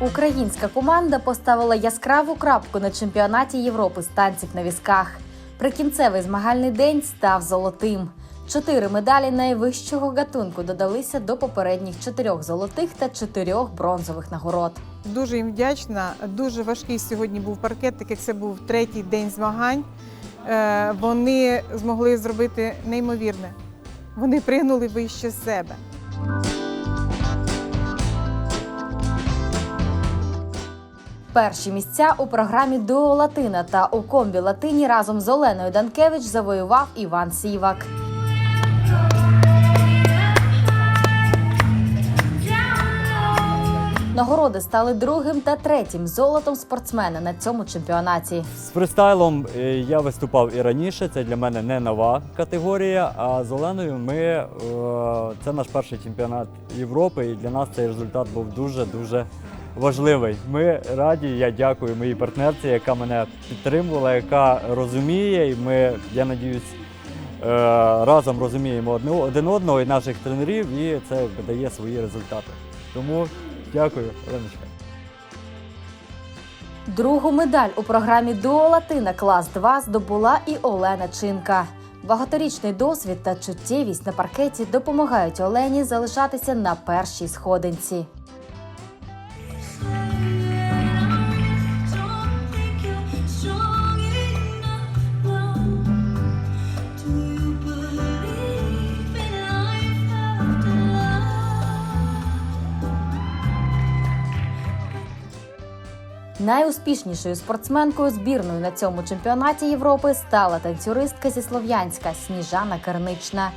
Українська команда поставила яскраву крапку на чемпіонаті Європи з танців на візках. Прикінцевий змагальний день став золотим. Чотири медалі найвищого гатунку додалися до попередніх чотирьох золотих та чотирьох бронзових нагород. Дуже їм вдячна. Дуже важкий сьогодні був паркет, так як це був третій день змагань. Е, Вони змогли зробити неймовірне. Вони пригнули вище себе. Перші місця у програмі Дуо Латина та у комбі Латині разом з Оленою Данкевич завоював Іван Сівак. Нагороди стали другим та третім золотом спортсмена на цьому чемпіонаті. З фристайлом е, я виступав і раніше. Це для мене не нова категорія. А з Оленою ми е, це наш перший чемпіонат Європи, і для нас цей результат був дуже дуже важливий. Ми раді. Я дякую моїй партнерці, яка мене підтримувала, яка розуміє. І ми, я надіюсь, е, разом розуміємо один одного і наших тренерів, і це дає свої результати. Тому дякую, Оленочка. Другу медаль у програмі Дуо Латина клас 2 здобула і Олена Чинка. Багаторічний досвід та чуттєвість на паркеті допомагають Олені залишатися на першій сходинці. Найуспішнішою спортсменкою збірної на цьому чемпіонаті Європи стала танцюристка зі Слов'янська Сніжана Кернична.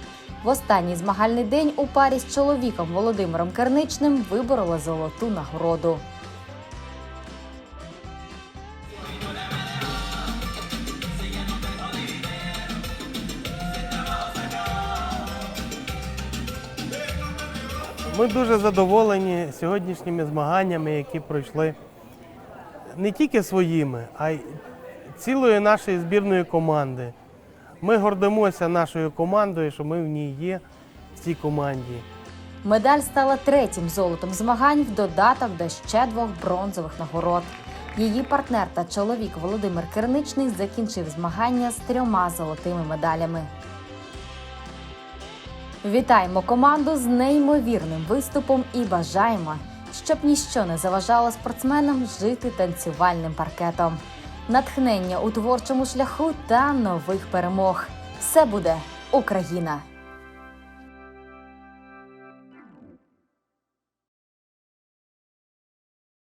В останній змагальний день у парі з чоловіком Володимиром Керничним виборола золоту нагороду. Ми дуже задоволені сьогоднішніми змаганнями, які пройшли не тільки своїми, а й цілої нашої збірної команди. Ми гордимося нашою командою, що ми в ній є в цій команді. Медаль стала третім золотом змагань в додаток до ще двох бронзових нагород. Її партнер та чоловік Володимир Керничний закінчив змагання з трьома золотими медалями. Вітаємо команду з неймовірним виступом і бажаємо, щоб ніщо не заважало спортсменам жити танцювальним паркетом. Натхнення у творчому шляху та нових перемог. Все буде Україна!